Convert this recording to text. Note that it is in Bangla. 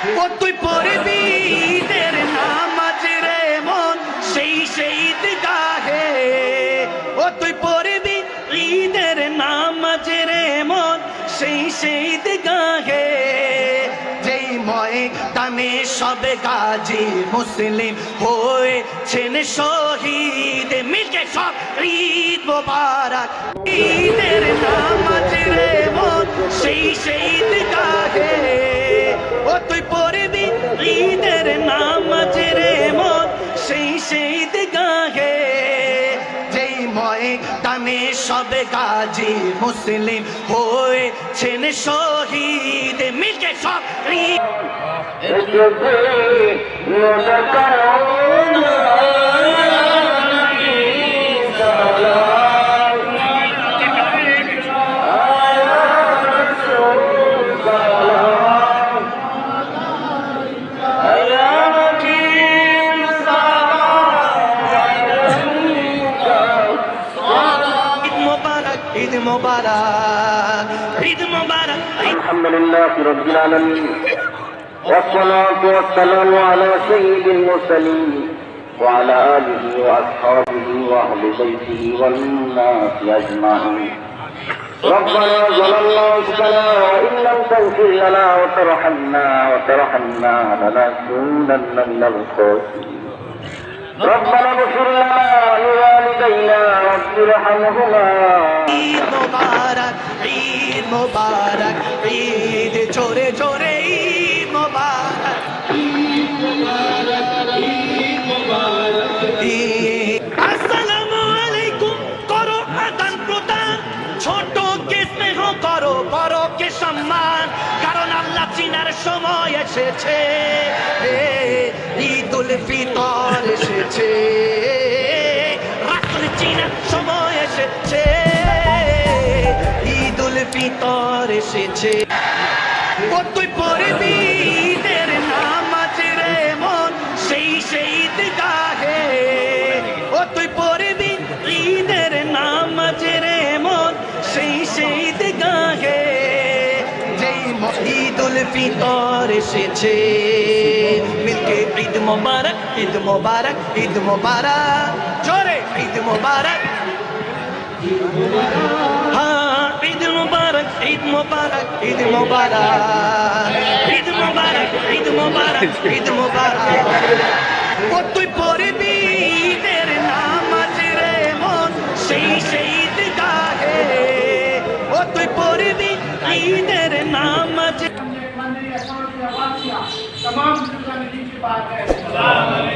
ও তুই পড়বি ঈদের নামাজ রে মন, সেই সেই গাহে ও তুই পড়বি ঈদের নামাজ রে মন, সেই সেই গাহে যেই ময়দানে সব গাজী মুসলিম হয়েছেন শহীদ, মিলকে সব ঈদ মোবারক। ঈদের নামাজ রে মন, সেই সেই গাহে গাজী মুসলিম হয়েছেন শহীদ। মিলকে সব মোবারক ঈদ মোবারক ঈদ মোবারক ঈদ الحمد لله رب العالمين والصلاة والسلام على سيد المرسلين وعلى آله وأصحابه وأهل بيته والناس أجمعين ربنا ظلمنا أنفسنا وإن لم تغفر لنا وترحمنا وترحمنا لنكونن من الخاسرين ربنا اغفر لنا ولوالدينا মোবারক ঈদ মোবারক, ঈদ চোরে চোরে ঈদ মোবারক ঈদ মোবারক। আসসালামু আলাইকুম, করো আদান প্রদান। ছোট কে স্নেহ করো, বড় কে সম্মান। কারণ আল্লাহ চিনার সময় এসেছে। ঈদুল ফিতর এসেছে। এসেছে। ও তুই বীরের নাম আছে রে মন, সেই সেই দিগাহে ও তুই বীরের নাম আছে রে মন, সেই সেই দিগাহে যেই মহিদুল ফিতর এসেছে, মিলকে ঈদ মোবারক ঈদ মোবারক ঈদ মোবারক। জোরে ঈদ মোবারক ঈদ মোবারক। मुबारक ईद मुबारक ईद मुबारक ईद मुबारक ईद मुबारक ईद मुबारक ও তুই পড়বি ঈদের নামাজ রে মন সেই সেই গাহে ও তুই পড়বি ঈদের নামাজ तमाम बुजुर्गों की बात है